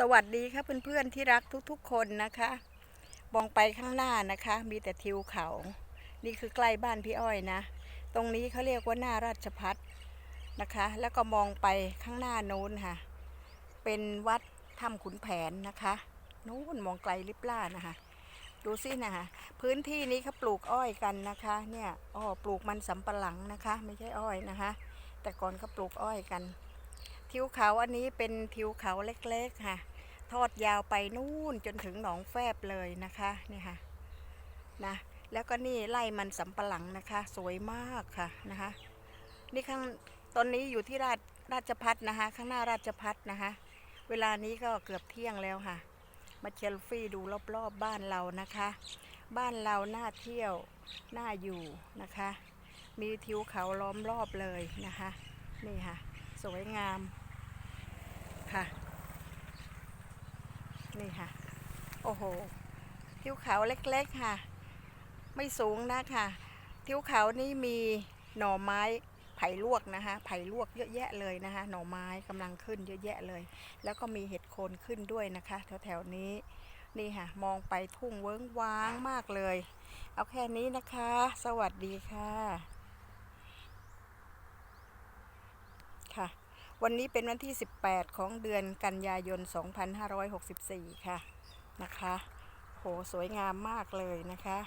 สวัสดีค่ะเพื่อนๆที่รักทุกๆ คนนะคะ มองไปข้างหน้านะคะ มีแต่ทิวเขา นี่คือใกล้บ้านพี่อ้อยนะ ตรงนี้เขาเรียกว่าหน้าราชพัฒนะคะ แล้วก็มองไปข้างหน้านู้นค่ะ เป็นวัดถ้ำขุนแผนนะคะนู้นมองไกลลิบล่านะคะ ดูสินะคะ พื้นที่นี้เขาปลูกอ้อยกันนะคะ เนี่ยอ้อปลูกมันสำปะหลังนะคะ ไม่ใช่อ้อยนะคะ แต่ก่อนเขาปลูกอ้อยกัน ทิวเขาอันนี้เป็นทิวเขาเล็กๆค่ะ ทอดยาวไปนู่นจนถึงหนองแฟบเลยนะคะนี่ค่ะนะแล้วก็นี่ไล่มันสำปะหลังนะคะ สวยมากค่ะนะคะนี่ข้างตอนนี้อยู่ที่ราชราชพัฒนะคะ ข้างหน้าราชพัฒนะคะ เวลานี้ก็เกือบเที่ยงแล้วค่ะ มาเชลฟี่ดูรอบๆบบ้านเรานะคะ บ้านเราน่าเที่ยวน่าอยู่นะคะ มีทิวเขาล้อมรอบเลยนะคะ นี่ค่ะ สวยงามค่ะ นี่ค่ะ โอ้โห ทิวเขาเล็กๆค่ะ ไม่สูงนะค่ะ ทิวเขานี่มีหน่อไม้ไผ่ลวกนะคะ ไผ่ลวกเยอะแยะเลยนะคะ หน่อไม้กำลังขึ้นเยอะแยะเลย แล้วก็มีเห็ดโคนขึ้นด้วยนะคะ แถวๆนี้ นี่ค่ะ มองไปทุ่งเวิ้งว้างมากเลย เอาแค่นี้นะคะ สวัสดีค่ะค่ะ วันนี้เป็นวันที่ 18 ของเดือนกันยายน 2564 ค่ะนะคะ โห สวยงามมากเลยนะคะ